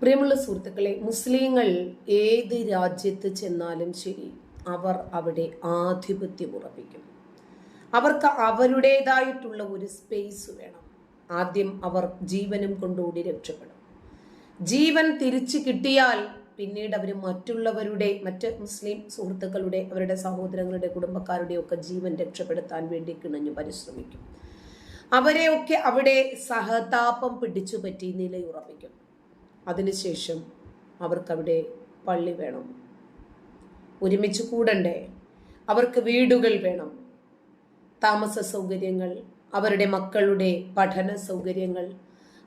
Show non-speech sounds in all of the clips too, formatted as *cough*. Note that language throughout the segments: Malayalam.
പ്രിയമുള്ള സുഹൃത്തുക്കളെ മുസ്ലിങ്ങൾ ഏത് രാജ്യത്ത് ചെന്നാലും ശരി അവർ അവിടെ ആധിപത്യം ഉറപ്പിക്കും. അവർക്ക് അവരുടേതായിട്ടുള്ള ഒരു സ്പേസ് വേണം. ആദ്യം അവർ ജീവനും കൊണ്ടുകൂടി രക്ഷപ്പെടും. ജീവൻ തിരിച്ചു കിട്ടിയാൽ പിന്നീട് അവർ മറ്റുള്ളവരുടെ മറ്റ് മുസ്ലിം സുഹൃത്തുക്കളുടെ അവരുടെ സഹോദരങ്ങളുടെ കുടുംബക്കാരുടെ ഒക്കെ ജീവൻ രക്ഷപ്പെടുത്താൻ വേണ്ടി കിണഞ്ഞു പരിശ്രമിക്കും. അവരെയൊക്കെ അവിടെ സഹതാപം പിടിച്ചു പറ്റി നിലയുറപ്പിക്കും. അതിനുശേഷം അവർക്കവിടെ പള്ളി വേണം. ഒരുമിച്ച് കൂടണ്ടേ? അവർക്ക് വീടുകൾ വേണം. താമസ സൗകര്യങ്ങൾ അവരുടെ മക്കളുടെ പഠന സൗകര്യങ്ങൾ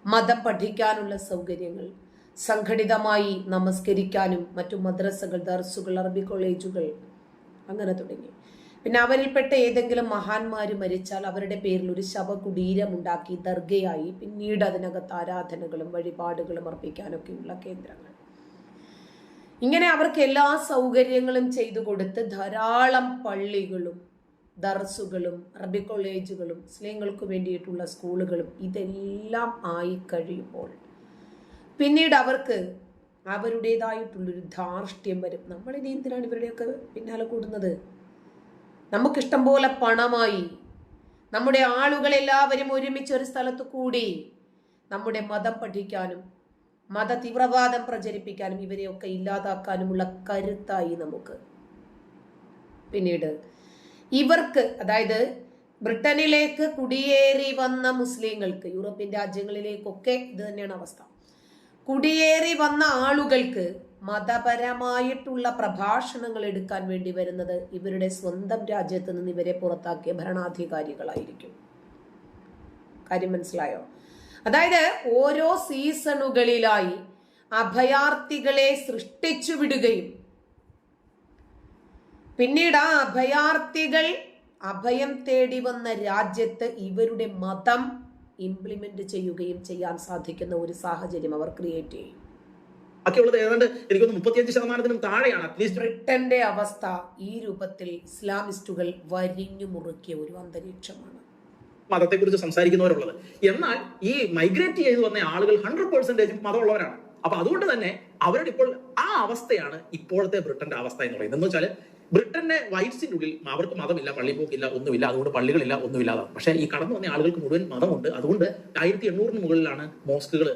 മതം പഠിക്കാനുള്ള സൗകര്യങ്ങൾ സംഘടിതമായി നമസ്കരിക്കാനും മറ്റു മദ്രസകൾ ദർസുകൾ അറബി കോളേജുകൾ അങ്ങനെ തുടങ്ങി. പിന്നെ അവരിൽപ്പെട്ട ഏതെങ്കിലും മഹാന്മാർ മരിച്ചാൽ അവരുടെ പേരിൽ ഒരു ശവകുടീരം ഉണ്ടാക്കി ദർഗയായി പിന്നീട് അതിനകത്ത് ആരാധനകളും വഴിപാടുകളും അർപ്പിക്കാനൊക്കെയുള്ള കേന്ദ്രങ്ങൾ. ഇങ്ങനെ അവർക്ക് എല്ലാ സൗകര്യങ്ങളും ചെയ്തു കൊടുത്ത് ധാരാളം പള്ളികളും ദർസുകളും അറബി കോളേജുകളും മുസ്ലിങ്ങൾക്ക് വേണ്ടിയിട്ടുള്ള സ്കൂളുകളും ഇതെല്ലാം ആയി കഴിയുമ്പോൾ പിന്നീട് അവർക്ക് അവരുടേതായിട്ടുള്ളൊരു ധാർഷ്ട്യം വരും. നമ്മളിനി എന്തിനാണ് ഇവരുടെയൊക്കെ പിന്നാലെ കൂടുന്നത്? നമുക്കിഷ്ടം പോലെ പണമായി. നമ്മുടെ ആളുകളെല്ലാവരും ഒരുമിച്ച് ഒരു സ്ഥലത്ത് കൂടി നമ്മുടെ മതം പഠിക്കാനും മത തീവ്രവാദം പ്രചരിപ്പിക്കാനും ഇവരെയൊക്കെ ഇല്ലാതാക്കാനുമുള്ള കരുത്തായി നമുക്ക്. പിന്നീട് ഇവർക്ക് അതായത് ബ്രിട്ടനിലേക്ക് കുടിയേറി വന്ന മുസ്ലിങ്ങൾക്ക് യൂറോപ്യൻ രാജ്യങ്ങളിലേക്കൊക്കെ ഇത് തന്നെയാണ് അവസ്ഥ. കുടിയേറി വന്ന ആളുകൾക്ക് മതപരമായിട്ടുള്ള പ്രഭാഷണങ്ങൾ എടുക്കാൻ വേണ്ടി വരുന്നത് ഇവരുടെ സ്വന്തം രാജ്യത്ത് നിന്ന് ഇവരെ പുറത്താക്കിയ ഭരണാധികാരികളായിരിക്കും. കാര്യം മനസ്സിലായോ? അതായത് ഓരോ സീസണുകളിലായി അഭയാർത്ഥികളെ സൃഷ്ടിച്ചു വിടുകയും പിന്നീട് ആ അഭയാർത്ഥികൾ അഭയം തേടി വന്ന രാജ്യത്ത് ഇവരുടെ മതം ഇംപ്ലിമെന്റ് ചെയ്യുകയും ചെയ്യാൻ സാധിക്കുന്ന ഒരു സാഹചര്യം അവർ ക്രിയേറ്റ് ചെയ്യും. ബാക്കിയുള്ളത് ഏതാണ്ട് എനിക്കൊന്ന് മുപ്പത്തിയഞ്ച് ശതമാനത്തിനും താഴെയാണ്. അറ്റ്ലീസ്റ്റ് ബ്രിട്ടന്റെ അവസ്ഥ ഈ രൂപത്തിൽ ഇസ്ലാമിസ്റ്റുകൾ വരിഞ്ഞു മുറുക്കിയ ഒരു അന്തരീക്ഷമാണ്. മതത്തെക്കുറിച്ച് സംസാരിക്കുന്നവരുള്ളത്. എന്നാൽ ഈ മൈഗ്രേറ്റ് ചെയ്തു വന്ന ആളുകൾ ഹൺഡ്രഡ് പെർസെന്റേജ് മതമുള്ളവരാണ്. അപ്പൊ അതുകൊണ്ട് തന്നെ അവരുടെ ഇപ്പോൾ ആ അവസ്ഥയാണ് ഇപ്പോഴത്തെ ബ്രിട്ടന്റെ അവസ്ഥ എന്ന് പറയുന്നത്. എന്ന് വെച്ചാൽ ബ്രിട്ടന്റെ വൈറ്റ്സിന്റെ ഉള്ളിൽ അവർക്ക് മതമില്ല പള്ളിപ്പോക്കില്ല ഒന്നുമില്ല അതുകൊണ്ട് പള്ളികളില്ല ഒന്നുമില്ലാതാണ് പക്ഷേ ഈ കടന്നു വന്ന ആളുകൾക്ക് മുഴുവൻ മതമുണ്ട്. അതുകൊണ്ട് ആയിരത്തി എണ്ണൂറിന് മുകളിലാണ് മോസ്കുകൾ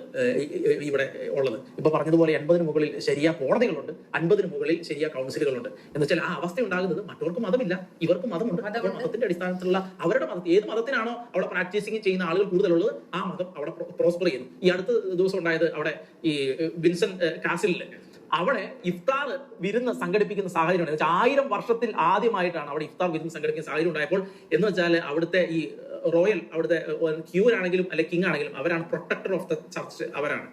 ഇവിടെ ഉള്ളത്. ഇപ്പൊ പറഞ്ഞതുപോലെ എൺപതിന് മുകളിൽ ശരിയ കോടതികളുണ്ട് അൻപതിന് മുകളിൽ ശരിയ കൗൺസിലുകളുണ്ട്. എന്ന് വെച്ചാൽ ആ അവസ്ഥ ഉണ്ടാകുന്നത് മറ്റവർക്ക് മതമില്ല ഇവർക്ക് മതമുണ്ട്. മതത്തിന്റെ അടിസ്ഥാനത്തിലുള്ള അവരുടെ മതം ഏത് മതത്തിനാണോ അവിടെ പ്രാക്ടീസിങ് ചെയ്യുന്ന ആളുകൾ കൂടുതലുള്ളത് ആ മതം അവിടെ പ്രോസ്പർ ചെയ്യുന്നു. ഈ അടുത്ത ദിവസം ഉണ്ടായത് അവിടെ ഈ വിൻസൺ കാസിലിൽ. അവിടെ ഇഫ്താർ വിരുന്ന് സംഘടിപ്പിക്കുന്ന സാഹചര്യം ഉണ്ടായി ആയിരം വർഷത്തിൽ ആദ്യമായിട്ടാണ് അവിടെ ഇഫ്താർ വിരുന്ന് സംഘടിപ്പിക്കുന്ന സാഹചര്യം ഉണ്ടായപ്പോൾ എന്ന് വെച്ചാൽ അവിടുത്തെ ഈ റോയൽ അവിടുത്തെ ക്യൂരാണെങ്കിലും അല്ലെ കിങ് ആണെങ്കിലും അവരാണ് പ്രൊട്ടക്ടർ ഓഫ് ദ ചർച്ച് അവരാണ്.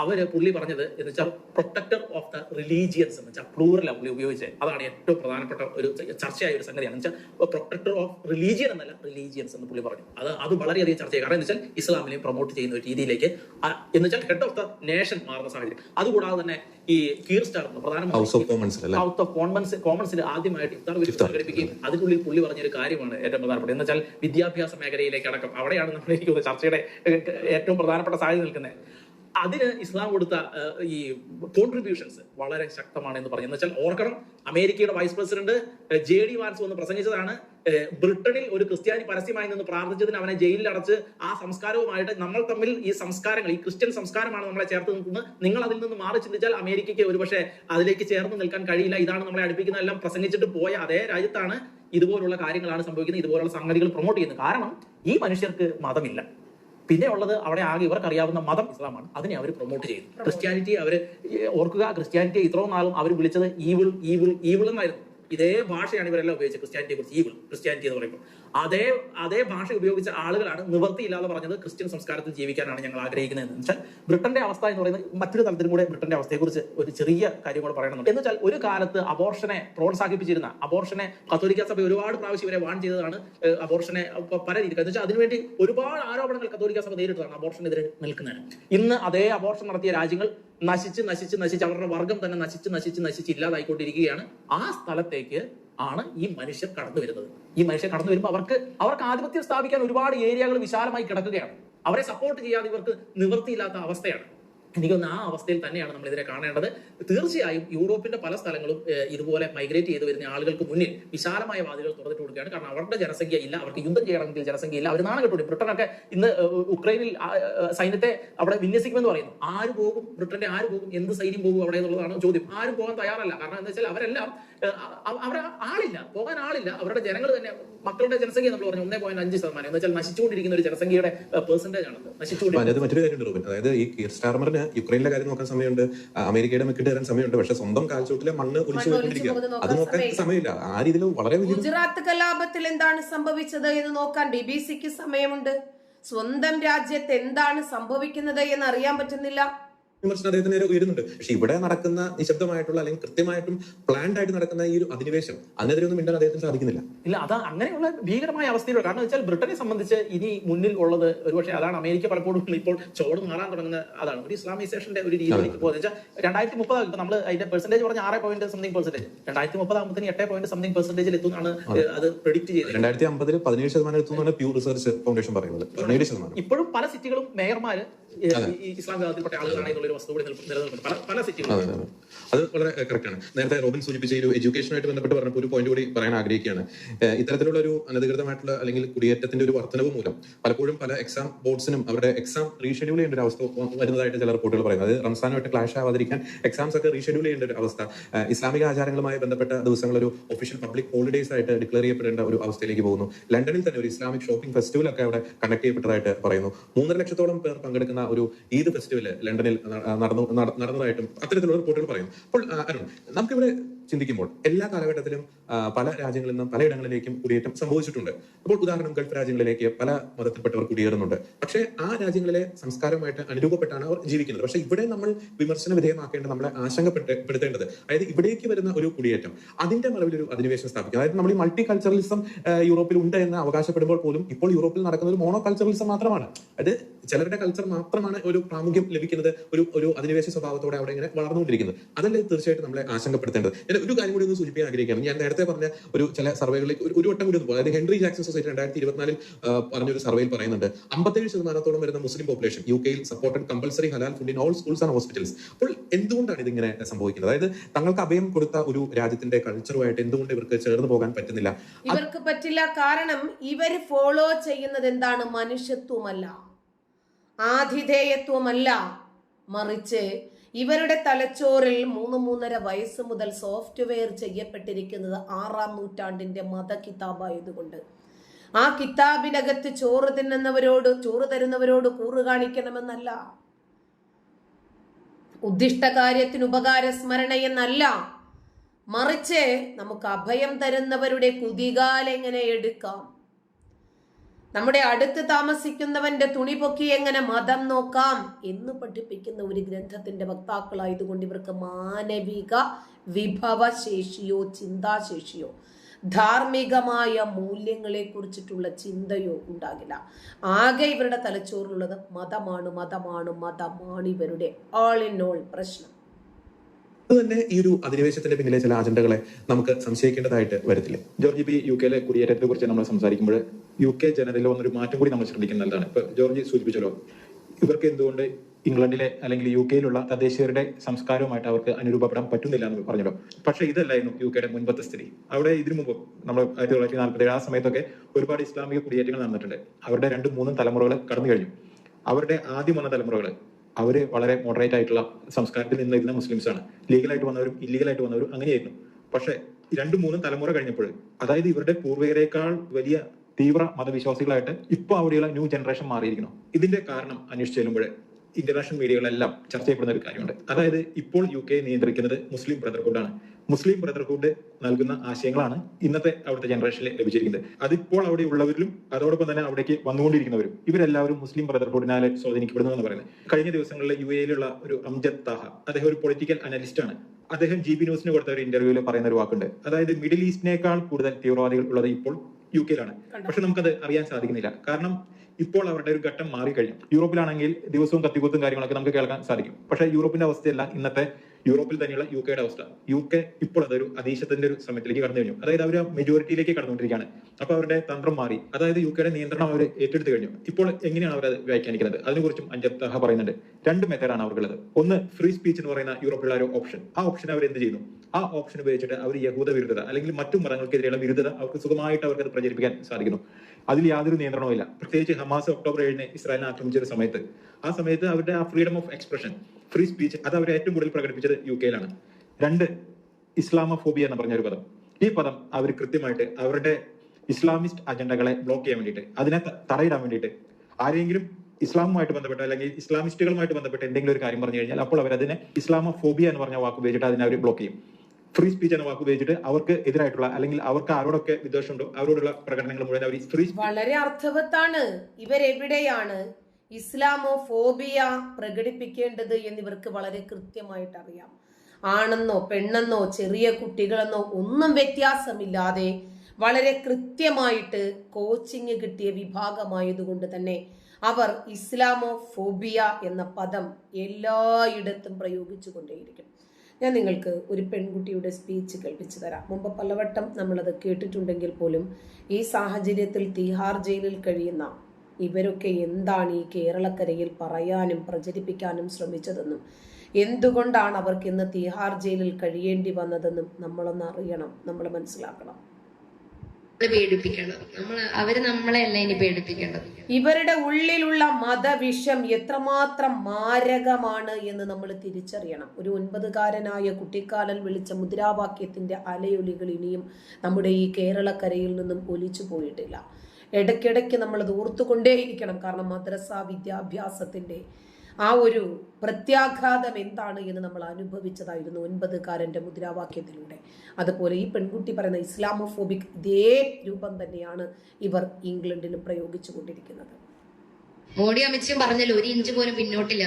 അവർ പുള്ളി പറഞ്ഞത് എന്ന് വെച്ചാൽ പ്രൊട്ടക്ടർ ഓഫ് ദ റിലീജിയൻസ് എന്ന് വെച്ചാൽ പ്ലൂറലാണ് പുള്ളി ഉപയോഗിച്ചത്. അതാണ് ഏറ്റവും പ്രധാനപ്പെട്ട ഒരു ചർച്ചയായ ഒരു സംഗതിയാണ്. എന്ന് വെച്ചാൽ പ്രൊട്ടക്ടർ ഓഫ് റിലീജിയൻ എന്നല്ല റിലീജിയൻസ് എന്ന് പുള്ളി പറഞ്ഞു. അത് അത് വളരെയധികം ചർച്ചയായി കാരണം എന്ന് വെച്ചാൽ ഇസ്ലാമിനെ പ്രൊമോട്ട് ചെയ്യുന്ന ഒരു രീതിയിലേക്ക് എന്ന് വെച്ചാൽ ഹെഡ് ഓഫ് ദ നേഷൻ മാറുന്ന സാഹചര്യം. അതുകൂടാതെ തന്നെ ഈ കീർ സ്റ്റാർ പ്രധാനമന്ത്രി? ഹൗസ് ഓഫ് കോമൺസ് കോമൺസിൽ ആദ്യമായിട്ട് ഇഫ്താർ വിധി സംഘടിപ്പിക്കുകയും അതിനുള്ളിൽ പുള്ളി പറഞ്ഞൊരു കാര്യമാണ് ഏറ്റവും പ്രധാനപ്പെട്ടത്. എന്ന് വെച്ചാൽ വിദ്യാഭ്യാസ മേഖലയിലേക്ക് അടക്കം. അവിടെയാണ് നമ്മൾ ചർച്ചയുടെ ഏറ്റവും പ്രധാനപ്പെട്ട സാഹചര്യം നിൽക്കുന്നത്. അതിന് ഇസ്ലാം കൊടുത്ത ഈ കോൺട്രിബ്യൂഷൻസ് വളരെ ശക്തമാണ് എന്ന് എന്ന് വെച്ചാൽ ഓർക്കണം അമേരിക്കയുടെ vice president J D Vance വന്ന് പ്രസംഗിച്ചതാണ് ബ്രിട്ടനിൽ ഒരു ക്രിസ്ത്യാനി പരസ്യമായി നിന്ന് പ്രാർത്ഥിച്ചതിന് അവനെ ജയിലിൽ അടച്ച് ആ സംസ്കാരവുമായിട്ട് നമ്മൾ തമ്മിൽ ഈ സംസ്കാരങ്ങൾ ഈ ക്രിസ്ത്യൻ സംസ്കാരമാണ് നമ്മളെ ചേർത്ത് നിൽക്കുന്നത്. നിങ്ങൾ അതിൽ നിന്ന് മാറി ചിന്തിച്ചാൽ അമേരിക്കയ്ക്ക് ഒരുപക്ഷെ അതിലേക്ക് ചേർന്ന് നിൽക്കാൻ കഴിയില്ല. ഇതാണ് നമ്മളെ അടുപ്പിക്കുന്ന എല്ലാം പ്രസംഗിച്ചിട്ട് പോയ അതേ രാജ്യത്താണ് ഇതുപോലുള്ള കാര്യങ്ങളാണ് സംഭവിക്കുന്നത്. ഇതുപോലുള്ള സംഗതികൾ പ്രൊമോട്ട് ചെയ്യുന്നത്. കാരണം ഈ മനുഷ്യർക്ക് മതമില്ല. പിന്നെ ഉള്ളത് അവിടെ ആകെ ഇവർക്ക് അറിയാവുന്ന മതം ഇസ്ലാമാണ്. അതിനെ അവർ പ്രൊമോട്ട് ചെയ്യുന്നു. ക്രിസ്ത്യാനിറ്റി അവർ ഓർക്കുക ക്രിസ്ത്യാനിറ്റി ഇത്രയും നാളും അവർ വിളിച്ചത് ഈവിൾ ഈവിൾ ഈവിൾ എന്നായിരുന്നു. ഇതേ ഭാഷയാണ് ഇവരെല്ലാം ഉപയോഗിച്ചത് ക്രിസ്ത്യാനിറ്റിയെ കുറിച്ച് ഈവിൾ ക്രിസ്ത്യാനിറ്റി എന്ന് പറയുമ്പോൾ. അതേ അതേ ഭാഷ ഉപയോഗിച്ച ആളുകളാണ് നിവർത്തിയില്ലാതെ പറഞ്ഞത് ക്രിസ്ത്യൻ സംസ്കാരത്തിൽ ജീവിക്കാനാണ് ഞങ്ങൾ ആഗ്രഹിക്കുന്നത്. എന്ന് വെച്ചാൽ ബ്രിട്ടന്റെ അവസ്ഥ എന്ന് പറയുന്നത് മറ്റൊരു തലത്തിലും കൂടെ ബ്രിട്ടന്റെ അവസ്ഥയെക്കുറിച്ച് ഒരു ചെറിയ കാര്യം കൂടെ പറയണമെന്നുണ്ട്. എന്ന് വെച്ചാൽ ഒരു കാലത്ത് അബോർഷനെ പ്രോത്സാഹിപ്പിച്ചിരുന്ന അബോർഷനെ കത്തോലിക്ക സഭ ഒരുപാട് പ്രാവശ്യം ഇവരെ വാൺ ചെയ്തതാണ് അബോർഷനെ പല രീതിയിൽ എന്ന് വെച്ചാൽ അതിനുവേണ്ടി ഒരുപാട് ആരോപണങ്ങൾ കത്തോലിക്ക സഭ നേരിട്ടതാണ് അബോർഷനെതിരെ നിൽക്കുന്നതിന് ഇന്ന് അതേ അബോർഷൻ നടത്തിയ രാജ്യങ്ങൾ നശിച്ച് നശിച്ച് നശിച്ച് അവരുടെ വർഗം തന്നെ നശിച്ച് നശിച്ച് നശിച്ച് ഇല്ലാതായിക്കൊണ്ടിരിക്കുകയാണ്. ആ സ്ഥലത്തേക്ക് ആണ് ഈ മനുഷ്യർ കടന്നു വരുന്നത്. ഈ മനുഷ്യർ കടന്നു വരുമ്പോൾ അവർക്ക് അവർക്ക് ആധിപത്യം സ്ഥാപിക്കാൻ ഒരുപാട് ഏരിയകൾ വിശാലമായി കിടക്കുകയാണ്. അവരെ സപ്പോർട്ട് ചെയ്യാതെ ഇവർക്ക് നിവൃത്തിയില്ലാത്ത അവസ്ഥയാണ്. എനിക്കൊന്ന് ആ അവസ്ഥയിൽ തന്നെയാണ് നമ്മൾ ഇതിനെ കാണേണ്ടത്. തീർച്ചയായും യൂറോപ്പിന്റെ പല സ്ഥലങ്ങളും ഇതുപോലെ മൈഗ്രേറ്റ് ചെയ്തു വരുന്ന ആളുകൾക്ക് മുന്നിൽ വിശാലമായ വാദികൾ തുറന്നിട്ട് കൊടുക്കുകയാണ്. കാരണം അവരുടെ ജനസംഖ്യ ഇല്ല അവർക്ക് യുദ്ധം ചെയ്യണമെങ്കിൽ ജനസംഖ്യ ഇല്ല. അവർ നാണം കിട്ടും ബ്രിട്ടനൊക്കെ ഇന്ന് ഉക്രൈനിൽ സൈന്യത്തെ അവിടെ വിന്യസിക്കുമെന്ന് പറയുന്നു. ആര് പോകും? ബ്രിട്ടന്റെ ആര് പോകും? എന്ത് സൈന്യം പോകും അവിടെ എന്നുള്ളതാണ് ചോദ്യം. ആരും പോകാൻ തയ്യാറല്ല. കാരണം എന്താ വെച്ചാൽ അവരെല്ലാം അവിടെ ആളില്ല പോകാൻ ആളില്ല. അവരുടെ ജനങ്ങൾ തന്നെ മക്കളുടെ ജനസംഖ്യ നമ്മൾ പറഞ്ഞു ഒന്നേ പോയിന്റ് അഞ്ച് ശതമാനം. എന്ന് വെച്ചാൽ നശിച്ചുകൊണ്ടിരിക്കുന്ന ഒരു ജനസംഖ്യയുടെ പെർസെന്റേജ് ആണ് നശിച്ചുകൊണ്ടിരിക്കുന്നത് മറ്റൊരു കാര്യമുണ്ട് റൂബൻ. അതായത് ഈ കീർ സ്റ്റാർമറിന് യുക്രൈനിലെ കാര്യം നോക്കാൻ സമയമുണ്ട്. അമേരിക്കയുടെ മെക്കിട്ട് തരാൻ സമയമുണ്ട്. പക്ഷെ സ്വന്തം കാൽച്ചോട്ടിലെ മണ്ണ് ഒലിച്ചു പോയിക്കൊണ്ടിരിക്കുക അത് നോക്കാൻ സമയമില്ല. ആ രീതിയിൽ വളരെ ഗുജറാത്ത് കലാപത്തിൽ എന്താണ് സംഭവിച്ചത് എന്ന് നോക്കാൻ ബി ബി സിക്ക് സമയമുണ്ട്. സ്വന്തം രാജ്യത്ത് എന്താണ് സംഭവിക്കുന്നത് എന്ന് അറിയാൻ പറ്റുന്നില്ല. വിമർശനം അദ്ദേഹത്തിന് നേരെ ഉയരുന്നുണ്ട്. പക്ഷെ ഇവിടെ നടക്കുന്ന നിശബ്ദമായിട്ടുള്ള അല്ലെങ്കിൽ കൃത്യമായിട്ടും പ്ലാൻഡ് ആയിട്ട് നടക്കുന്ന ഈ ഒരു അധിനിവേശം അതിനെതിരെ ഒന്നും മിണ്ടാൻ അദ്ദേഹത്തിന് സാധിക്കുന്നില്ല. ഇല്ല അത് അങ്ങനെയുള്ള ഭീകരമായ അവസ്ഥയിലുള്ള കാരണം വെച്ചാൽ ബ്രിട്ടനെ സംബന്ധിച്ച് ഇനി മുന്നിൽ ഉള്ളത് ഒരുപക്ഷെ അതാണ് അമേരിക്ക പലപ്പോഴും *laughs* ഇപ്പോൾ ചോട് മാറാൻ തുടങ്ങുന്ന അതാണ്. ഒരു ഇസ്ലാമൈസേഷന്റെ ഒരു രീതിയിലേക്ക് പോകുന്നത് വെച്ചാൽ രണ്ടായിരത്തി മുപ്പത് ഇപ്പൊ നമ്മൾ അതിന്റെ പെർസെന്റേജ് പറഞ്ഞ ആറ് പോയിന്റ് സംതിങ് പെർസെന്റേജ് രണ്ടായിരത്തി മുപ്പത് ആകുമ്പോൾ എട്ട് പോയിന്റ് സംതിങ് പെർസെന്റേജിൽ എത്തുന്നതാണ് അത്. പ്രിഡിക്ട് ചെയ്തത്. രണ്ടായിരത്തി അമ്പതിൽ പതിനേഴ് ശതമാനം എത്തുന്നതാണ് പ്യൂർ റിസർച്ച് ഫൗണ്ടേഷൻ പറയുന്നത്. ഇപ്പോഴും പല സിറ്റികളും മേയർമാര് ഈ ഇസ്ലാം വിഭാഗത്തിൽപ്പെട്ട ആളുകളാണ് എന്നുള്ളൊരു വസ്തു കൂടി പല പല സിറ്റികളും അതെ, വളരെ കറക്റ്റാണ് നേരത്തെ റോബിൻ സൂചിപ്പിച്ച ഒരു എഡ്യൂക്കേഷനുമായിട്ട് ബന്ധപ്പെട്ട് പറഞ്ഞപ്പോൾ ഒരു പോയിന്റ് കൂടി പറയാൻ ആഗ്രഹിക്കുകയാണ്. ഇത്തരത്തിലുള്ള ഒരു അനധികൃതമായിട്ടുള്ള അല്ലെങ്കിൽ കുടിയേറ്റത്തിന്റെ ഒരു വർധനവ് മൂലം പലപ്പോഴും പല എക്സാം ബോർഡ്സിനും അവരുടെ എക്സാം റീഷെഡ്യൂൾ ചെയ്യേണ്ട ഒരു അവസ്ഥ വരുന്നതായിട്ട് ചില റിപ്പോർട്ടുകൾ പറയുന്നത് അത് റംസാനുമായിട്ട് ക്ലാഷ് ആവാതിരിക്കാൻ എക്സാംസ് ഒക്കെ റീഷെഡ്യൂൾ ചെയ്യേണ്ട ഒരു അവസ്ഥ ഇസ്ലാമിക ആചാരങ്ങളുമായി ബന്ധപ്പെട്ട ദിവസങ്ങൾ ഒരു ഒഫീഷ്യൽ പബ്ലിക് ഹോളിഡേസ് ആയിട്ട് ഡിക്ലെയർ ചെയ്യപ്പെടേണ്ട ഒരു അവസ്ഥയിലേക്ക് പോകുന്നു. ലണ്ടനിൽ തന്നെ ഒരു ഇസ്ലാമിക് ഷോപ്പിംഗ് ഫെസ്റ്റിവൽ ഒക്കെ അവിടെ കണ്ടക്ട് ചെയ്യപ്പെട്ടതായിട്ട് പറയുന്നു. മൂന്നര ലക്ഷത്തോളം പേർ പങ്കെടുക്കുന്ന ഒരു ഈദ് ഫെസ്റ്റിവൽ ലണ്ടനിൽ നടന്നു നട- നടന്നതായിട്ടും അത്തരത്തിലുള്ള റിപ്പോർട്ടുകൾ പറയുന്നു. അപ്പോൾ അരുൺ നമുക്കിവിടെ ചിന്തിക്കുമ്പോൾ എല്ലാ കാലഘട്ടത്തിലും പല രാജ്യങ്ങളിൽ നിന്നും പലയിടങ്ങളിലേക്കും കുടിയേറ്റം സംഭവിച്ചിട്ടുണ്ട്. അപ്പോൾ ഉദാഹരണം ഗൾഫ് രാജ്യങ്ങളിലേക്ക് പല മതത്തിൽപ്പെട്ടവർ കുടിയേറുന്നുണ്ട്. പക്ഷേ ആ രാജ്യങ്ങളിലെ സംസ്കാരവുമായിട്ട് അനുരൂപപ്പെട്ടാണ് അവർ ജീവിക്കുന്നത്. പക്ഷേ ഇവിടെ നമ്മൾ വിമർശന വിധേയമാക്കേണ്ട നമ്മളെ ആശങ്കപ്പെടുത്തേണ്ടത് അതായത് ഇവിടേക്ക് വരുന്ന ഒരു കുടിയേറ്റം അതിന്റെ മറവിൽ ഒരു അധിനിവേശം സ്ഥാപിക്കുക അതായത് നമ്മൾ ഈ മൾട്ടി കൾച്ചറലിസം യൂറോപ്പിൽ ഉണ്ട് എന്ന് അവകാശപ്പെടുമ്പോൾ പോലും ഇപ്പോൾ യൂറോപ്പിൽ നടക്കുന്ന ഒരു മോണോ കൾച്ചറലിസം മാത്രമാണ്. അത് ചിലരുടെ കൾച്ചർ മാത്രമാണ് ഒരു പ്രാമുഖ്യം ലഭിക്കുന്നത് ഒരു ഒരു അധിനിവേശ സ്വഭാവത്തോടെ അവിടെ ഇങ്ങനെ വളർന്നുകൊണ്ടിരിക്കുന്നത്. അതല്ലേ തീർച്ചയായിട്ടും നമ്മളെ ആശങ്കപ്പെടുത്തേണ്ടത്. ഒരു കാര്യം കൂടി ഒന്ന് സൂചിപ്പിക്കാൻ ആഗ്രഹിക്കുകയാണ്. ഞാൻ നേരത്തെ പറഞ്ഞ ഒരു ചില സർവേകളിൽ ഒരു- വട്ടം കൂടി ഒന്ന് പോകും. അതായത് ഹെൻറി ജാക്സൺ സൊസൈറ്റി രണ്ടായിരത്തി ഇരുപത്തിനാലിൽ പറഞ്ഞൊരു സർവേയിൽ പറയുന്നുണ്ട്. അമ്പത്തേഴ് ശതമാനത്തോളം വരുന്ന മുസ്ലിം പോപ്പുലേഷൻ യു കെയിൽ supported compulsory halal food in all schools and hospitals അപ്പോൾ എന്തുകൊണ്ടാണ് ഇതിങ്ങനെ സംഭവിക്കുന്നത്? അതായത് തങ്ങൾക്ക് അഭയം കൊടുത്ത ഒരു രാജ്യത്തിന്റെ കൾച്ചറുമായിട്ട് എന്തുകൊണ്ട് ഇവർക്ക് ചേർന്ന് പോകാൻ പറ്റുന്നില്ല? ഇവർക്ക് പറ്റില്ല കാരണം ഇവർ ഫോളോ ചെയ്യുന്നത് എന്താണ്? മനുഷ്യത്വമല്ല. ആതിഥേയത്വമല്ല. മറിച്ച് ഇവരുടെ തലച്ചോറിൽ മൂന്ന് മൂന്നര വയസ്സ് മുതൽ സോഫ്റ്റ്വെയർ ചെയ്യപ്പെട്ടിരിക്കുന്നത് ആറാം നൂറ്റാണ്ടിന്റെ മത കിതാബായതുകൊണ്ട് ആ കിതാബിനകത്ത് ചോറ് തിന്നുന്നവരോട് ചോറ് തരുന്നവരോട് കൂറ് കാണിക്കണമെന്നല്ല. ഉദ്ദിഷ്ട കാര്യത്തിന് ഉപകാര സ്മരണ എന്നല്ല. മറിച്ച് നമുക്ക് അഭയം തരുന്നവരുടെ കുതികാലെങ്ങനെ എടുക്കാം? നമ്മുടെ അടുത്ത് താമസിക്കുന്നവന്റെ തുണി പൊക്കി എങ്ങനെ മതം നോക്കാം? എന്ന് പഠിപ്പിക്കുന്ന ഒരു ഗ്രന്ഥത്തിന്റെ വക്താക്കളായതുകൊണ്ട് ഇവർക്ക് മാനവിക വിഭവശേഷിയോ ചിന്താശേഷിയോ ധാർമ്മികമായ മൂല്യങ്ങളെ കുറിച്ചിട്ടുള്ള ചിന്തയോ ഉണ്ടാകില്ല. ആകെ ഇവരുടെ തലച്ചോറിലുള്ളത് മതമാണ് മതമാണ് മതമാണ് ഇവരുടെ ഓൾ ഇൻ ഓൾ പ്രശ്നം. തന്നെ ഈ ഒരു അധിനിവേശത്തിന്റെ പിന്നിലെ ചില അജണ്ടകളെ നമുക്ക് സംശയിക്കേണ്ടതായിട്ട് വരത്തില്ലേ? ജോർജി ബി യു കെയിലെ കുടിയേറ്റത്തെ കുറിച്ച് നമ്മൾ സംസാരിക്കുമ്പോൾ യു കെ ജനതയിൽ വന്നൊരു മാറ്റം കൂടി നമ്മൾ ശ്രദ്ധിക്കുന്ന നല്ലതാണ്. ഇപ്പൊ ജോർജ് സൂചിപ്പിച്ചല്ലോ ഇവർക്ക് എന്തുകൊണ്ട് ഇംഗ്ലണ്ടിലെ അല്ലെങ്കിൽ യു കെയിലുള്ള തദ്ദേശീയരുടെ സംസ്കാരവുമായിട്ട് അവർക്ക് അനുരൂപപ്പെടാൻ പറ്റുന്നില്ല എന്ന് പറഞ്ഞല്ലോ. പക്ഷേ ഇതല്ലായിരുന്നു യു കെയുടെ മുൻപത്തെ സ്ഥിതി. അവിടെ ഇതിനു മുമ്പ് നമ്മൾ ആയിരത്തി തൊള്ളായിരത്തി നാൽപ്പത്തി ഏഴ് ആ സമയത്തൊക്കെ ഒരുപാട് ഇസ്ലാമിക കുടിയേറ്റങ്ങൾ നടന്നിട്ടുണ്ട്. അവരുടെ രണ്ടും മൂന്നും തലമുറകൾ കടന്നു കഴിഞ്ഞു. അവരുടെ ആദ്യം വന്ന തലമുറകൾ അവർ വളരെ മോഡറേറ്റ് ആയിട്ടുള്ള സംസ്കാരത്തിൽ നിന്നിരുന്ന മുസ്ലിംസ് ആണ്. ലീഗലായിട്ട് വന്നവരും ഇല്ലീഗലായിട്ട് വന്നവരും അങ്ങനെയായിരുന്നു. പക്ഷേ രണ്ടു മൂന്നും തലമുറ കഴിഞ്ഞപ്പോൾ അതായത് ഇവരുടെ പൂർവികരെക്കാൾ വലിയ തീവ്ര മതവിശ്വാസികളായിട്ട് ഇപ്പോൾ അവിടെയുള്ള ന്യൂ ജനറേഷൻ മാറിയിരിക്കുന്നു. ഇതിന്റെ കാരണം അന്വേഷിച്ച് ചെല്ലുമ്പോൾ ഇന്റർനാഷണൽ മീഡിയകളെല്ലാം ചർച്ച ചെയ്യപ്പെടുന്ന ഒരു കാര്യമുണ്ട്. അതായത് ഇപ്പോൾ യു കെ നിയന്ത്രിക്കുന്നത് മുസ്ലിം ബ്രദർഹുഡാണ്. മുസ്ലിം ബ്രദർഹുഡ് നൽകുന്ന ആശയങ്ങളാണ് ഇന്നത്തെ അവിടുത്തെ ജനറേഷനിൽ ലഭിച്ചിരിക്കുന്നത്. അതിപ്പോൾ അവിടെ ഉള്ളവരിലും അതോടൊപ്പം തന്നെ അവിടേക്ക് വന്നുകൊണ്ടിരിക്കുന്നവരും ഇവരെല്ലാവരും മുസ്ലിം ബ്രദർഹുഡിനാലെ സ്വാധീനിക്കപ്പെടുന്നു എന്ന് പറയുന്നത്. കഴിഞ്ഞ ദിവസങ്ങളിൽ യു എയിലുള്ള ഒരു അംജദ് താഹ അദ്ദേഹം ഒരു പൊളിറ്റിക്കൽ അനലിസ്റ്റ് ആണ് അദ്ദേഹം ജി ബി ന്യൂസിന് കൊടുത്ത ഒരു ഇന്റർവ്യൂവിൽ പറയുന്ന ഒരു വാക്കുണ്ട്. അതായത് മിഡിൽ ഈസ്റ്റിനേക്കാൾ കൂടുതൽ തീവ്രവാദികൾ ഉള്ളത് ഇപ്പോൾ യു കെയിലാണ് പക്ഷെ നമുക്കത് അറിയാൻ സാധിക്കുന്നില്ല. കാരണം ഇപ്പോൾ അവരുടെ ഒരു ഘട്ടം മാറി മാറിക്കഴിഞ്ഞു. യൂറോപ്പിലാണെങ്കിൽ ദിവസവും കത്തിക്കുത്തും കാര്യങ്ങളൊക്കെ നമുക്ക് കേൾക്കാൻ സാധിക്കും. പക്ഷെ യൂറോപ്പിന്റെ അവസ്ഥയല്ല ഇന്നത്തെ യൂറോപ്പിൽ തന്നെയുള്ള യു കെയുടെ അവസ്ഥ. യു കെ ഇപ്പോൾ അതൊരു അതീശത്തിന്റെ ഒരു ശ്രമത്തിലേക്ക് കടന്നു കഴിഞ്ഞു. അതായത് അവർ മെജോറിറ്റിയിലേക്ക് കടന്നുകൊണ്ടിരിക്കുകയാണ്. അപ്പൊ അവരുടെ തന്ത്രം മാറി. അതായത് യു കെയുടെ നിയന്ത്രണം അവർ ഏറ്റെടുത്ത് കഴിഞ്ഞു. ഇപ്പോൾ എങ്ങനെയാണ് അവർ അത് വ്യാഖ്യാനിക്കുന്നത്? അതിനെക്കുറിച്ചും അഞ്ചത്തഹ പറയുന്നുണ്ട്. രണ്ട് മെത്തേഡാണ് അവർക്കുള്ളത്. ഒന്ന് ഫ്രീ സ്പീച്ച് എന്ന് പറയുന്ന യൂറോപ്പിലുള്ള ഒരു ഓപ്ഷൻ ആ ഓപ്ഷൻ അവർ എന്ത് ചെയ്യുന്നു? ആ ഓപ്ഷൻ ഉപയോഗിച്ചിട്ട് അവർ യഹൂദ വിരുദ്ധത അല്ലെങ്കിൽ മറ്റു മതങ്ങൾക്കെതിരെയുള്ള വിരുദ്ധത അവർക്ക് സുഖമായിട്ട് അവർക്ക് അത് പ്രചരിപ്പിക്കാൻ സാധിക്കുന്നു. അതിൽ യാതൊരു നിയന്ത്രണവും ഇല്ല പ്രത്യേകിച്ച് ഹമാസ് ഒക്ടോബർ ഏഴിന് ഇസ്രായേലിനെ ആക്രമിച്ച ഒരു സമയത്ത്. ആ സമയത്ത് അവരുടെ ആ freedom of expression free speech അത് അവർ ഏറ്റവും കൂടുതൽ പ്രകടിപ്പിച്ചത് യു കെയിലാണ് രണ്ട് ഇസ്ലാമോഫോബിയ എന്ന് പറഞ്ഞ ഒരു പദം. ഈ പദം അവർ കൃത്യമായിട്ട് അവരുടെ ഇസ്ലാമിസ്റ്റ് അജണ്ടകളെ ബ്ലോക്ക് ചെയ്യാൻ വേണ്ടിയിട്ട് അതിനെ തടയിടാൻ വേണ്ടിയിട്ട് ആരെങ്കിലും ഇസ്ലാമുമായിട്ട് ബന്ധപ്പെട്ട് അല്ലെങ്കിൽ ഇസ്ലാമിസ്റ്റുകളുമായിട്ട് ബന്ധപ്പെട്ട് എന്തെങ്കിലും ഒരു കാര്യം പറഞ്ഞു കഴിഞ്ഞാൽ അപ്പോൾ അവർ അതിനെ ഇസ്ലാമോഫോബിയ എന്ന് പറഞ്ഞ വാക്ക് ഉപയോഗിച്ചിട്ട് അതിനെ അവർ ബ്ലോക്ക് ചെയ്യും. ഫ്രീ സ്പീച്ച് എന്ന വാക്ക് ഉപയോഗിച്ചിട്ട് അവർക്ക് എതിരായിട്ടുള്ള അല്ലെങ്കിൽ അവർക്ക് ആരോടൊക്കെ വിദ്വേഷമുണ്ടോ അവരോടുള്ള പ്രകടനങ്ങൾ മുഴുവൻ അവർ ഫ്രീ വളരെ അർത്ഥവത്താണ്. ഇവരെവിടെയാണ്? ഇസ്ലാമോ ഫോബിയ പ്രകടിപ്പിക്കേണ്ടത് എന്നിവർക്ക് വളരെ കൃത്യമായിട്ട് അറിയാം ആണെന്നോ പെണ്ണെന്നോ ചെറിയ കുട്ടികളെന്നോ ഒന്നും വ്യത്യാസമില്ലാതെ വളരെ കൃത്യമായിട്ട് കോച്ചിങ് കിട്ടിയ വിഭാഗമായതുകൊണ്ട് തന്നെ അവർ ഇസ്ലാമോ ഫോബിയ എന്ന പദം എല്ലായിടത്തും പ്രയോഗിച്ചു കൊണ്ടേയിരിക്കും ഞാൻ നിങ്ങൾക്ക് ഒരു പെൺകുട്ടിയുടെ സ്പീച്ച് കേൾപ്പിച്ചു തരാം. മുമ്പ് പലവട്ടം നമ്മളത് കേട്ടിട്ടുണ്ടെങ്കിൽ പോലും ഈ സാഹചര്യത്തിൽ തിഹാർ ജയിലിൽ കഴിയുന്ന ഇവരൊക്കെ എന്താണ് ഈ കേരളക്കരയിൽ പറയാനും പ്രചരിപ്പിക്കാനും ശ്രമിച്ചതെന്നും? എന്തുകൊണ്ടാണ് അവർക്ക് ഇന്ന് തിഹാർ ജയിലിൽ കഴിയേണ്ടി വന്നതെന്നും നമ്മളൊന്ന് അറിയണം നമ്മൾ മനസ്സിലാക്കണം. നമ്മളെ പേടിപ്പിക്കേണ്ടത് നമ്മൾ അവർ ഇനി പേടിപ്പിക്കേണ്ടത്. ഇവരുടെ ഉള്ളിലുള്ള മതവിഷം എത്രമാത്രം മാരകമാണ് എന്ന് നമ്മൾ തിരിച്ചറിയണം. ഒരു ഒൻപതുകാരനായ കുട്ടിക്കാലൻ വിളിച്ച മുദ്രാവാക്യത്തിന്റെ അലയൊലികൾ ഇനിയും നമ്മുടെ ഈ കേരളക്കരയിൽ നിന്നും ഒലിച്ചു പോയിട്ടില്ല. ഇടയ്ക്കിടയ്ക്ക് നമ്മൾ അത് ഓർത്തുകൊണ്ടേയിരിക്കണം. കാരണം മദ്രസ വിദ്യാഭ്യാസത്തിന്റെ ആ ഒരു പ്രത്യാഘാതം എന്താണ് എന്ന് നമ്മൾ അനുഭവിച്ചതായിരുന്നു ഒൻപതുകാരന്റെ മുദ്രാവാക്യത്തിലൂടെ. അതുപോലെ ഈ പെൺകുട്ടി പറയുന്ന ഇസ്ലാമോഫോബിക് ഇതേ രൂപം തന്നെയാണ് ഇവർ ഇംഗ്ലണ്ടിലും പ്രയോഗിച്ചുകൊണ്ടിരിക്കുന്നത്. മോഡി അമിത്ഷും പറഞ്ഞല്ലോ ഒരു ഇഞ്ച് പോലും പിന്നോട്ടില്ല.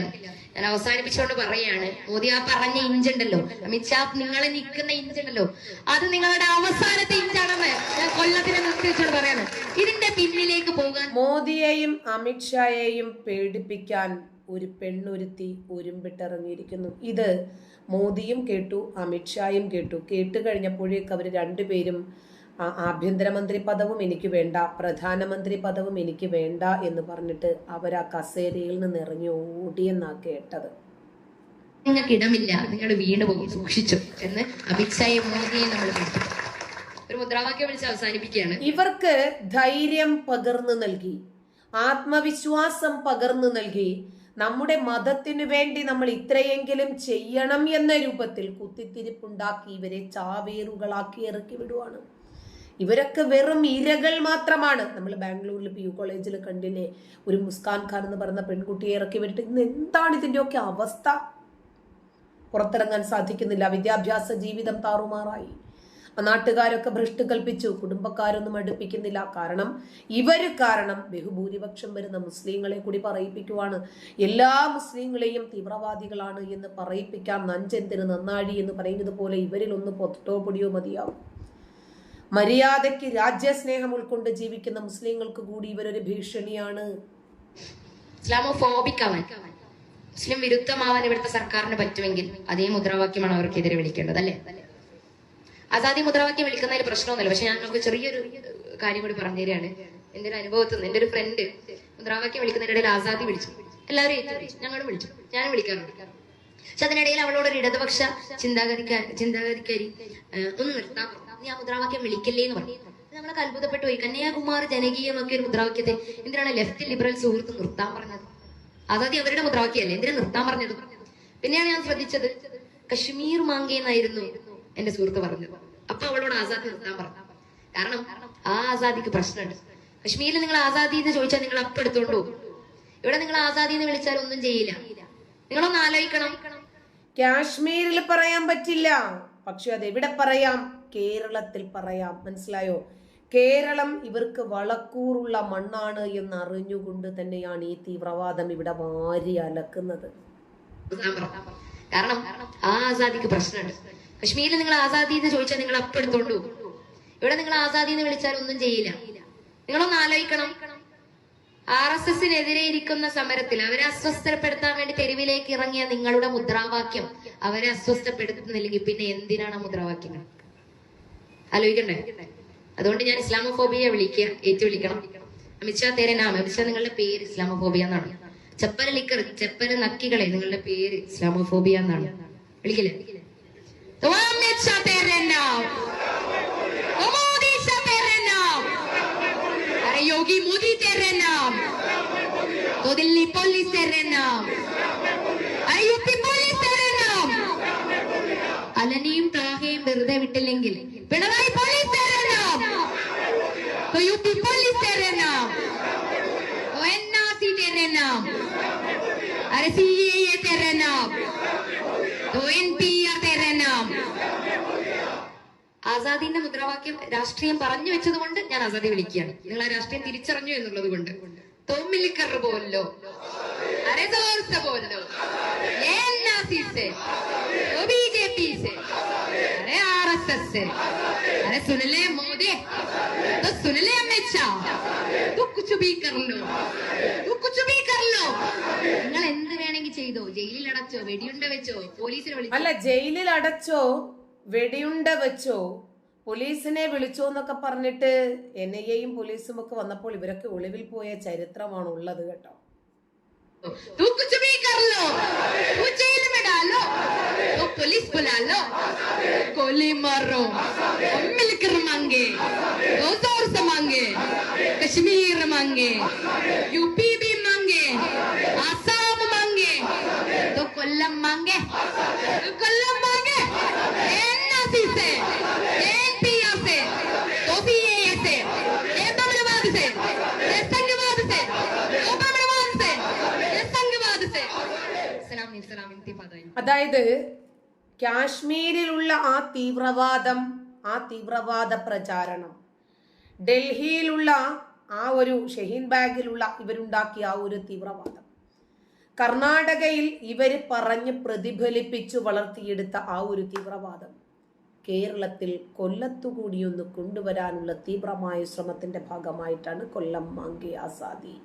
ഞാൻ അവസാനിപ്പിച്ചുകൊണ്ട് പറയാണ് മോദി ആ പറഞ്ഞ ഇഞ്ച് ഉണ്ടല്ലോ അമിത്ഷാ നിങ്ങളെ നിൽക്കുന്ന ഇഞ്ച് ഉണ്ടല്ലോ അത് നിങ്ങളുടെ അവസാനത്തെ ഇഞ്ചാണെന്ന് ഞാൻ കൊല്ലത്തിനെ നിർത്തിവെച്ചോണ്ട് പറയാണ്. ഇതിന്റെ പിന്നിലേക്ക് പോകാൻ മോദിയെയും അമിത്ഷായെയും പേടിപ്പിക്കാൻ ഒരു പെണ്ണൊരുത്തി ഒരുമ്പിട്ടിറങ്ങിയിരിക്കുന്നു ഇത് മോദിയും കേട്ടു അമിത്ഷായും കേട്ടു. കേട്ട് കഴിഞ്ഞപ്പോഴേക്ക് അവർ രണ്ടുപേരും ആഭ്യന്തരമന്ത്രി പദവും എനിക്ക് വേണ്ട പ്രധാനമന്ത്രി പദവും എനിക്ക് വേണ്ട എന്ന് പറഞ്ഞിട്ട് അവർ ആ കസേരയിൽ നിന്ന് ഇറങ്ങി ഓടിയെന്നാ കേട്ടത്. നിങ്ങൾക്ക് ഇടമില്ല നിങ്ങൾ വീണ് പോകും സൂക്ഷിച്ചു എന്ന് അമിത്ഷായെ മോദിയെ നമ്മൾ ഒരു മുദ്രാവാക്യം വിളിച്ച് അവസാനിപ്പിക്കുകയാണ്. ഇവർക്ക് ധൈര്യം പകർന്നു നൽകി ആത്മവിശ്വാസം പകർന്നു നൽകി നമ്മുടെ മതത്തിനു വേണ്ടി നമ്മൾ ഇത്രയെങ്കിലും ചെയ്യണം എന്ന രൂപത്തിൽ കുത്തിത്തിരിപ്പുണ്ടാക്കി ഇവരെ ചാവേറുകളാക്കി ഇറക്കി വിടുവാണ്. ഇവരൊക്കെ വെറും ഇരകൾ മാത്രമാണ്. നമ്മൾ ബാംഗ്ലൂരിൽ പി യു കോളേജിൽ കണ്ടില്ലേ ഒരു മുസ്കാൻ ഖാൻ എന്ന് പറയുന്ന പെൺകുട്ടിയെ ഇറക്കി വിട്ടിട്ട് ഇന്ന് എന്താണ് ഇതിന്റെയൊക്കെ അവസ്ഥ? പുറത്തിറങ്ങാൻ സാധിക്കുന്നില്ല. വിദ്യാഭ്യാസ ജീവിതം താറുമാറായി. നാട്ടുകാരൊക്കെ ഭ്രഷ്ട് കൽപ്പിച്ചു. കുടുംബക്കാരൊന്നും അടുപ്പിക്കുന്നില്ല. കാരണം ഇവർ കാരണം ബഹുഭൂരിപക്ഷം വരുന്ന മുസ്ലിങ്ങളെ കൂടി പറയിപ്പിക്കുവാണ്. എല്ലാ മുസ്ലിങ്ങളെയും തീവ്രവാദികളാണ് എന്ന് പറയിപ്പിക്കാൻ നഞ്ചെന്തിന് നന്നാഴി എന്ന് പറയുന്നത് പോലെ ഇവരിൽ ഒന്ന് പൊത്തോ പൊടിയോ മതിയാവും. മര്യാദയ്ക്ക് രാജ്യസ്നേഹം ഉൾക്കൊണ്ട് ജീവിക്കുന്ന മുസ്ലിങ്ങൾക്ക് കൂടി ഇവരൊരു ഭീഷണിയാണ്. ഇസ്ലാമോഫോബിക് മുസ്ലിം വിരുദ്ധമാവാൻ ഇവിടുത്തെ സർക്കാരിന് പറ്റുമെങ്കിൽ അതേ മുദ്രാവാക്യമാണ് അവർക്കെതിരെ വിളിക്കേണ്ടത് അല്ലേ? ആസാദി മുദ്രാവാക്യം വിളിക്കുന്നതിൽ പ്രശ്നമൊന്നുമില്ല. പക്ഷെ ഞാൻ നമുക്ക് ചെറിയൊരു കാര്യം കൂടി പറഞ്ഞു തരികയാണ്. എന്റെ ഒരു അനുഭവത്തിൽ നിന്ന് എന്റെ ഒരു ഫ്രണ്ട് മുദ്രാവാക്യം വിളിക്കുന്നതിനിടയിൽ ആസാദി വിളിച്ചു. എല്ലാവരും ഞങ്ങളും വിളിച്ചു. ഞാനും വിളിക്കാറുണ്ട്. പക്ഷെ അതിനിടയിൽ അവളോട് ഒരു ഇടതുപക്ഷ ചിന്താഗതിക്കാരി ചിന്താഗതിക്കാരി ഒന്ന് നിർത്താൻ നീ മുദ്രാവാക്യം വിളിക്കല്ലേ എന്ന് പറഞ്ഞു. നമ്മളെ നമ്മളൊക്കെ അത്ഭുതപ്പെട്ടു പോയി. കന്യാകുമാർ ജനകീയമൊക്കെ ഒരു മുദ്രാവാക്യത്തെ എന്തിനാണ് ലെഫ്റ്റ് ലിബറൽ സുഹൃത്ത് നിർത്താൻ പറഞ്ഞത്? അതാദ്യം അവരുടെ മുദ്രാവാക്യമല്ലേ? എന്തിനാ നിർത്താൻ പറഞ്ഞത്? പിന്നെയാണ് ഞാൻ ശ്രദ്ധിച്ചത്. കശ്മീർ മാങ്കേ എന്നായിരുന്നു എന്റെ സുഹൃത്ത് പറഞ്ഞത്. അപ്പൊ അവളോട് ആസാദി നിർത്താൻ പറഞ്ഞു. കാരണം ആ ആസാദിക്ക് പ്രശ്നമുണ്ട്. കശ്മീരിൽ നിങ്ങൾ ആസാദി എന്ന് ചോദിച്ചാൽ നിങ്ങൾ അപ്പ് എടുത്തോണ്ട് ഇവിടെ നിങ്ങൾ ആസാദി എന്ന് വിളിച്ചാൽ ഒന്നും ചെയ്യില്ല. നിങ്ങളൊന്ന് ആലോചിക്കണം. കാശ്മീരിൽ പറയാൻ പറ്റില്ല. പക്ഷെ അത് എവിടെ പറയാം? കേരളത്തിൽ പറയാം. മനസ്സിലായോ? കേരളം ഇവർക്ക് വളക്കൂറുള്ള മണ്ണാണ് എന്ന് അറിഞ്ഞുകൊണ്ട് തന്നെയാണ് ഈ തീവ്രവാദം ഇവിടെ വാരി അലക്കുന്നത്. കാരണം ആസാദിക്ക് പ്രശ്നമുണ്ട്. കശ്മീരിൽ നിങ്ങൾ ആസാദി എന്ന് ചോദിച്ചാൽ നിങ്ങൾ അപ്പം എടുത്തോണ്ട് പോകും. ഇവിടെ നിങ്ങൾ ആസാദി എന്ന് വിളിച്ചാൽ ഒന്നും ചെയ്യില്ല. നിങ്ങളൊന്ന് ആലോചിക്കണം. ആർ എസ് എസിനെതിരെ ഇരിക്കുന്ന സമരത്തിൽ അവരെ അസ്വസ്ഥപ്പെടുത്താൻ വേണ്ടി തെരുവിലേക്ക് ഇറങ്ങിയ നിങ്ങളുടെ മുദ്രാവാക്യം അവരെ അസ്വസ്ഥപ്പെടുത്തുന്നില്ലെങ്കിൽ പിന്നെ എന്തിനാണ് മുദ്രാവാക്യങ്ങൾ? ആലോചിക്കണ്ടേ അതുകൊണ്ട് ഞാൻ ഇസ്ലാമോഫോബിയെ വിളിക്കുക ഏറ്റു വിളിക്കണം അമിത്ഷാ തേരെ നാം അമിത്ഷാ നിങ്ങളുടെ പേര് ഇസ്ലാമോഫോബിയ എന്നാണ് ചെപ്പല ലിക്കർ ചെപ്പല നക്കികളെ നിങ്ങളുടെ പേര് ഇസ്ലാമോഫോബിയ എന്നാണ് വിളിക്കില്ലേ तो अमित शाह तेरे नाम तो मोदी शाह तेरे नाम अरे योगी मोदी तेरे नाम तो दिल्ली पुलिस तेरे नाम ആസാദിന്റെ മുദ്രാവാക്യം രാഷ്ട്രീയം പറഞ്ഞു വെച്ചത് കൊണ്ട് ഞാൻ ആസാദി വിളിക്കുകയാണ്. നിങ്ങൾ ആ രാഷ്ട്രീയം തിരിച്ചറിഞ്ഞു എന്നുള്ളത് കൊണ്ട്. തോമിലിക്കർ പോലോ? അരസോർസ പോലോ? ബി ജെ പി അരെ ആർ എസ് എസ് അരെ സുനലേ മോദി? സുനലേ അമിത് ഷാ കുച്ചു ബി കർലോ കുച്ചു ബി കർലോ നിങ്ങൾ എന്ത് വേണമെങ്കിൽ ചെയ്തോ? ജയിലിൽ അടച്ചോ വെടിയുണ്ട വെച്ചോ? പോലീസിനെ വിളിച്ചോ? അല്ല ജയിലിൽ അടച്ചോ വെടിയുണ്ട വെച്ചോ? പോലീസിനെ വിളിച്ചോ എന്നൊക്കെ പറഞ്ഞിട്ട് എൻ ഐ എയും പോലീസും ഒക്കെ വന്നപ്പോൾ ഇവരൊക്കെ ഒളിവിൽ പോയ ചരിത്രമാണ് ഉള്ളത് കേട്ടോ तू कुछ भी कर लो तू जेल में डालो तो पुलिस बुला लो गोली मारो और मिलकर मांगे तो जोर से मांगे कश्मीर मांगे यूपी भी मांगे आसाम मांगे तो कोल्लम मांगे तो कोल्लम मांगे एनआरसी से एनपीआर से तो सीएए से ये तमिलनाडु से ये संघवाद से तो तमिलनाडु से ये संघवाद से सलाम सलाम इंतिफादा അതായത് കാശ്മീരിലുള്ള ആ തീവ്രവാദം ആ തീവ്രവാദ പ്രചാരണം ഡൽഹിയിലുള്ള ആ ഒരു ഷഹീൻ ബാഗിലുള്ള ഇവരുണ്ടാക്കിയ ആ ഒരു തീവ്രവാദം കർണാടകയിൽ ഇവര് പറഞ്ഞ് പ്രതിഫലിപ്പിച്ചു വളർത്തിയെടുത്ത ആ ഒരു തീവ്രവാദം കേരളത്തിൽ കൊല്ലത്തുകൂടിയൊന്ന് കൊണ്ടുവരാനുള്ള തീവ്രമായ ശ്രമത്തിന്റെ ഭാഗമായിട്ടാണ് കൊല്ലം മാങ്കി ആസാദി.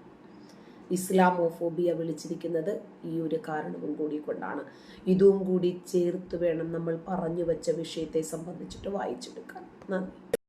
ഇസ്ലാമോഫോബിയ വിളിച്ചിരിക്കുന്നത് ഈ ഒരു കാരണവും കൂടി കൊണ്ടാണ് ഇതും കൂടി ചേർത്ത് വേണം നമ്മൾ പറഞ്ഞു വെച്ച വിഷയത്തെ സംബന്ധിച്ചിട്ട് വായിച്ചെടുക്കാൻ. നന്ദി.